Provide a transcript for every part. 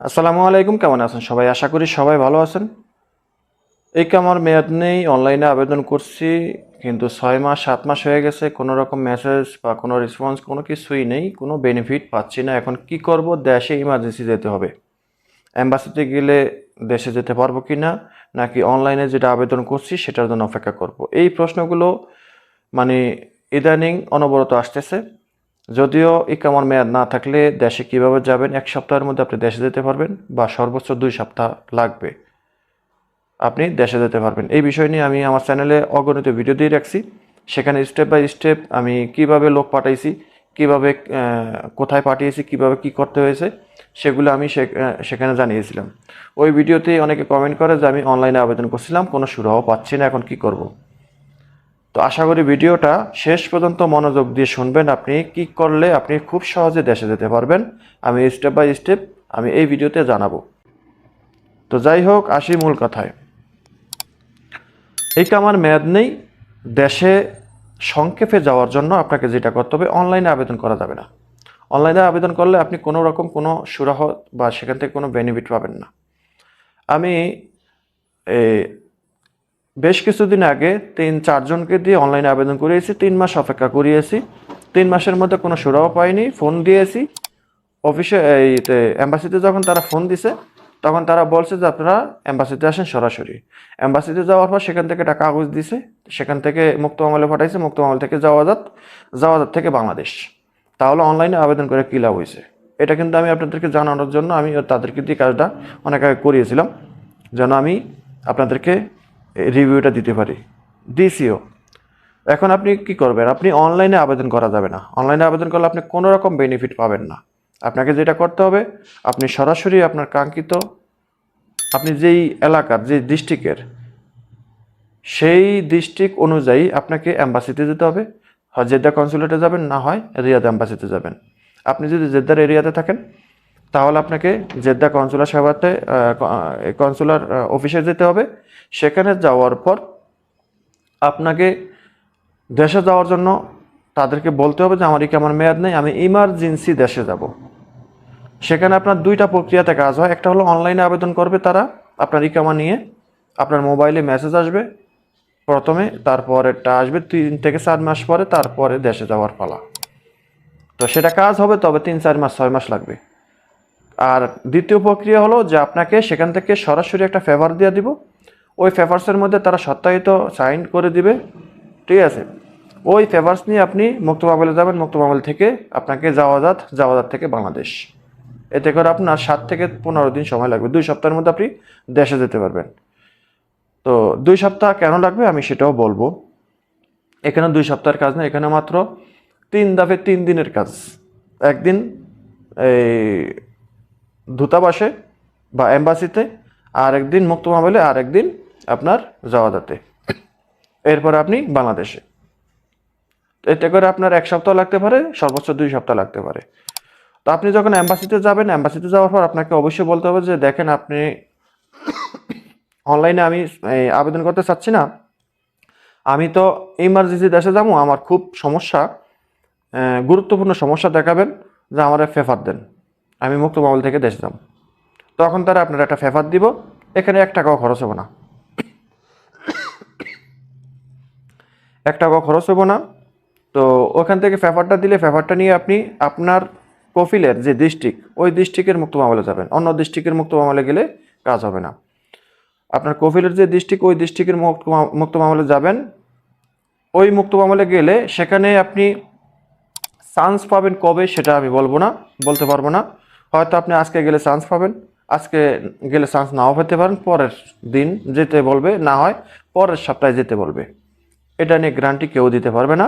আসসালামু আলাইকুম, কেমন আছেন সবাই? আশা করি সবাই ভালো আছেন। এই কামার মেয়াদ নেই, অনলাইনে আবেদন করছি, কিন্তু ছয় মাস, সাত মাস হয়ে গেছে, কোনো রকম মেসেজ বা কোনো রেসপন্স কোনো কিছুই নেই, কোনো বেনিফিট পাচ্ছি না। এখন কি করব? দেশে ইমার্জেন্সি যেতে হবে। অ্যাম্বাসিতে গেলে দেশে যেতে পারব কি না? নাকি অনলাইনে যেটা আবেদন করছি, সেটার জন্য অপেক্ষা করব? এই প্রশ্নগুলো মানে ইদানিং অনবরত আসতেছে। যদিও ইকামার মেয়াদ না থাকলে দেশে কীভাবে যাবেন এক সপ্তাহের মধ্যে আপনি দেশে যেতে পারবেন বা সর্বোচ্চ দুই সপ্তাহ লাগবে। আপনি দেশে যেতে পারবেন। এই বিষয় নিয়ে আমি আমার চ্যানেলে অগণিত ভিডিও দিয়ে রাখছি। সেখানে স্টেপ বাই স্টেপ আমি কীভাবে লোক পাঠাইছি, কীভাবে কোথায় পাঠিয়েছি, কীভাবে কি করতে হয়েছে, সেগুলো আমি সেখানে জানিয়েছিলাম। ওই ভিডিওতে অনেকে কমেন্ট করে যে আমি অনলাইনে আবেদন করছিলাম, কোনো সুরাহ পাচ্ছি না, এখন কি করব। তো আশা করি ভিডিওটা শেষ পর্যন্ত মনোযোগ দিয়ে শুনবেন। আপনি কি করলে আপনি খুব সহজে দেশে যেতে পারবেন, আমি স্টেপ বাই স্টেপ আমি এই ভিডিওতে জানাব। তো যাই হোক, আসি মূল কথায়। এই কামার মেয়াদ নেই, দেশে সংক্ষেপে যাওয়ার জন্য আপনাকে যেটা করতে হবে অনলাইনে আবেদন করা যাবে না। অনলাইনে আবেদন করলে আপনি কোনো রকম কোনো সুরাহ বা সেখান থেকে কোনো বেনিফিট পাবেন না। আমি বেশ কিছুদিন আগে তিন, চারজনকে দিয়ে অনলাইনে আবেদন করিয়েছি, তিন মাস অপেক্ষা করিয়েছি। তিন মাসের মধ্যে কোনো সুরাহ পাইনি ফোন দিয়েছি। অফিসে এই অ্যাম্বাসিতে যখন তারা ফোন দিছে, তখন তারা বলছে যে আপনারা অ্যাম্বাসিতে আসেন সরাসরি। অ্যাম্বাসিতে যাওয়ার পর সেখান থেকে একটা কাগজ দিছে, সেখান থেকে মুক্ত আমলে পাঠাইছে, মুক্ত আমল থেকে যাওয়াজাত যাওয়াজাত থেকে বাংলাদেশ। তাহলে অনলাইনে আবেদন করে কী লাভ হয়েছে এটা কিন্তু আমি আপনাদেরকে জানানোর জন্য আমি তাদেরকে দিয়ে কাজটা অনেক আগে করিয়েছিলাম, যেন আমি আপনাদেরকে রিভিউটা দিতে পারি। ডিসিও এখন আপনি কি করবেন? আপনি অনলাইনে আবেদন করা যাবে না। অনলাইনে আবেদন করলে আপনি কোনো রকম বেনিফিট পাবেন না। আপনাকে যেটা করতে হবে, আপনি সরাসরি আপনার কাঙ্ক্ষিত, আপনি যেই এলাকার যে ডিস্ট্রিক্টের সেই ডিস্ট্রিক্ট অনুযায়ী আপনাকে অ্যাম্বাসিতে যেতে হবে। হয় জেদ্দা কনসুলেটে যাবেন, না হয় রিয়াদ অ্যাম্বাসিতে যাবেন। আপনি যদি জেদ্দার এরিয়াতে থাকেন তাহলে আপনাকে জেদ্দা কনসুলার সেবাতে কনসুলার অফিসে যেতে হবে। সেখানে যাওয়ার পর আপনাকে দেশে যাওয়ার জন্য তাদেরকে বলতে হবে যে আমার কি আমার মেয়াদ নেই? আমি ইমার্জেন্সি দেশে যাব। সেখানে আপনার দুইটা প্রক্রিয়াতে কাজ হয়। একটা হলো অনলাইনে আবেদন করবে তারা আপনার ইকামা নিয়ে। আপনার মোবাইলে মেসেজ আসবে প্রথমে, তারপরেরটা আসবে তিন থেকে চার মাস পরে, তারপরে দেশে যাওয়ার পালা। তো সেটা কাজ হবে, তবে তিন, চার মাস, ছয় মাস লাগবে। আর দ্বিতীয় প্রক্রিয়া হলো যে আপনাকে সেখান থেকে সরাসরি একটা ফেভার দিয়ে দিব। ওই ফেভার্সের মধ্যে তারা সত্যায়িত সাইন করে দিবে। ঠিক আছে? ওই ফেভার্স নিয়ে আপনি মুক্ত মামলে যাবেন। মুক্ত মামল থেকে আপনাকে যাওয়াজাত যাওয়াজাত থেকে বাংলাদেশ। এতে করে আপনার সাত থেকে পনেরো দিন সময় লাগবে। দুই সপ্তাহের মধ্যে আপনি দেশে যেতে পারবেন। তো দুই সপ্তাহ কেন লাগবে আমি সেটাও বলব। এখানে দুই সপ্তাহের কাজ না এখানে মাত্র তিন দাফে তিন দিনের কাজ। একদিন এই দূতাবাসে বা এম্বাসিতে, আর একদিন মুক্ত মামলে আর একদিন আপনার যাওয়াদাতে এরপর আপনি বাংলাদেশে। এতে করে আপনার এক সপ্তাহ লাগতে পারে, সর্বোচ্চ দুই সপ্তাহ লাগতে পারে। তো আপনি যখন অ্যাম্বাসিতে যাবেন অ্যাম্বাসিতে যাওয়ার পর আপনাকে অবশ্যই বলতে হবে যে, দেখেন আপনি অনলাইনে আমি আবেদন করতে চাচ্ছি না। আমি তো ইমার্জেন্সি দেশে যাব, আমার খুব সমস্যা গুরুত্বপূর্ণ সমস্যা দেখাবেন, যে আমার ফেফার দেন। আমি মুক্ত থেকে দেশে যাব। তখন তারা আপনার একটা ফেফার দিব, এখানে এক টাকাও খরচ হবে না। এক টাকাও খরচ হবে না। তো ওখান থেকে ফেফারটা দিলে ফেফারটা নিয়ে আপনি আপনার কফিলের যে ডিস্ট্রিক্ট ওই ডিস্ট্রিক্টের মুক্ত মামলে যাবেন। অন্য ডিস্ট্রিক্টের মুক্ত মামলে গেলে কাজ হবে না। আপনার কফিলের যে ডিস্ট্রিক্ট ওই ডিস্ট্রিক্টের মুক্ত মুক্ত মামলে যাবেন। ওই মুক্ত মামলে গেলে সেখানে আপনি চান্স পাবেন কবে সেটা আমি বলব না, বলতে পারব না। হয়তো আপনি আজকে গেলে চান্স পাবেন। আজকে গেলে চান্স নাও পেতে পারেন, পরের দিন যেতে বলবে, না হয় পরের সপ্তাহে যেতে বলবে। এটা নিয়ে গ্যারান্টি কেউ দিতে পারবে না।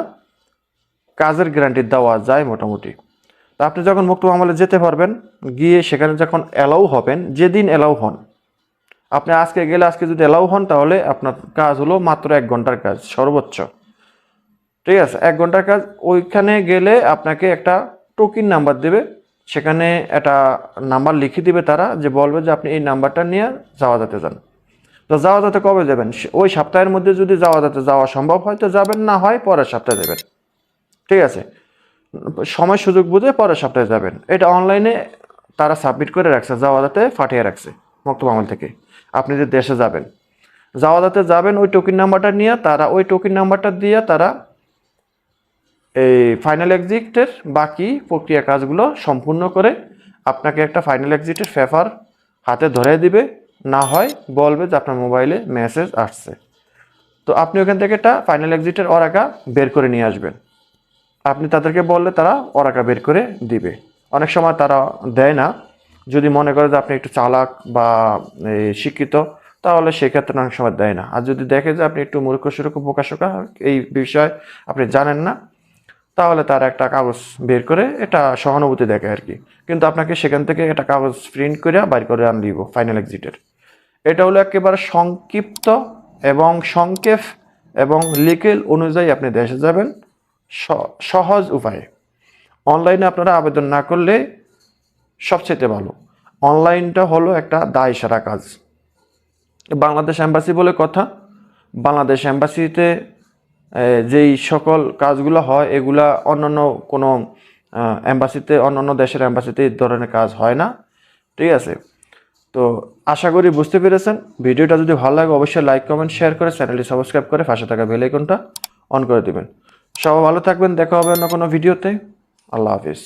কাজের গ্যারান্টি দেওয়া যায় মোটামুটি। তা আপনি যখন মুক্ত মামলে যেতে পারবেন, গিয়ে সেখানে যখন অ্যালাউ হবেন, যেদিন অ্যালাউ হন। আপনি আজকে গেলে আজকে যদি অ্যালাউ হন, তাহলে আপনার কাজ হলো মাত্র এক ঘণ্টার কাজ, সর্বোচ্চ। ঠিক আছে, এক ঘণ্টার কাজ, ওইখানে গেলে আপনাকে একটা টোকিন নাম্বার দেবে। সেখানে একটা নাম্বার লিখে দিবে তারা যে বলবে যে আপনি এই নাম্বারটা নিয়ে যাওয়া যেতে যান। তো যাওয়া যাতে কবে যাবেন? ওই সপ্তাহের মধ্যে যদি যাওয়া যাতে যাওয়া সম্ভব হয়, তো যাবেন, না হয় পরের সপ্তাহে দেবেন ঠিক আছে? সময় সুযোগ বুঝে পরের সপ্তাহে যাবেন। এটা অনলাইনে তারা সাবমিট করে রাখছে জাওয়াদাতে ফাটিয়ে রাখছে, মক্তব থেকে। আপনি যে দেশে যাবেন জাওয়াদাতে যাবেন, ওই টোকেন নাম্বারটা নিয়ে তারা ওই টোকেন নাম্বারটা দিয়ে তারা এই ফাইনাল এক্সিটের বাকি প্রক্রিয়া কাজগুলো সম্পূর্ণ করে আপনাকে একটা ফাইনাল এক্সিটের পেপার হাতে ধরে দিবে। না হয় বলবে যে আপনার মোবাইলে মেসেজ আসছে। তো আপনি ওখান থেকে একটা ফাইনাল এক্সিটের অরাকা বের করে নিয়ে আসবেন। আপনি তাদেরকে বললে তারা অরাকা বের করে দিবে। অনেক সময় তারা দেয় না। যদি মনে করে যে আপনি একটু চালাক বা শিক্ষিত, তাহলে সেক্ষেত্রে অনেক সময় দেয় না। আর যদি দেখে যে আপনি একটু মূর্খ সুরক্ষ বোকাশোকা এই বিষয়ে আপনি জানেন না তাহলে তার একটা কাগজ বের করে এটা সহানুভূতি দেখে আর কি। কিন্তু আপনাকে সেখান থেকে একটা কাগজ প্রিন্ট করে বাইর করে আন দিব ফাইনাল এক্সিটের এটা হলো একেবারে সংক্ষিপ্ত এবং সংক্ষেপ এবং লিকেল অনুযায়ী আপনি দেশে যাবেন। সহজ উপায়ে। অনলাইনে আপনারা আবেদন না করলে সবচেয়ে ভালো। অনলাইনটা হলো একটা দায় সারা কাজ। বাংলাদেশ এম্বাসি বলে কথা। বাংলাদেশ আহ, যেই সকল কাজগুলো হয়, এগুলা অন্যান্য কোনো অ্যাম্বাসিতে অন্যান্য দেশের অ্যাম্বাসিতে এই ধরনের কাজ হয় না। ঠিক আছে? তো আশা করি বুঝতে পেরেছেন। ভিডিওটা যদি ভালো লাগে, অবশ্যই লাইক, কমেন্ট, শেয়ার করে চ্যানেলটি সাবস্ক্রাইব করে পাশে থাকা বেল আইকনটা অন করে দেবেন। সবাই ভালো থাকবেন। দেখা হবে অন্য কোনো ভিডিওতে। আল্লাহ হাফিজ।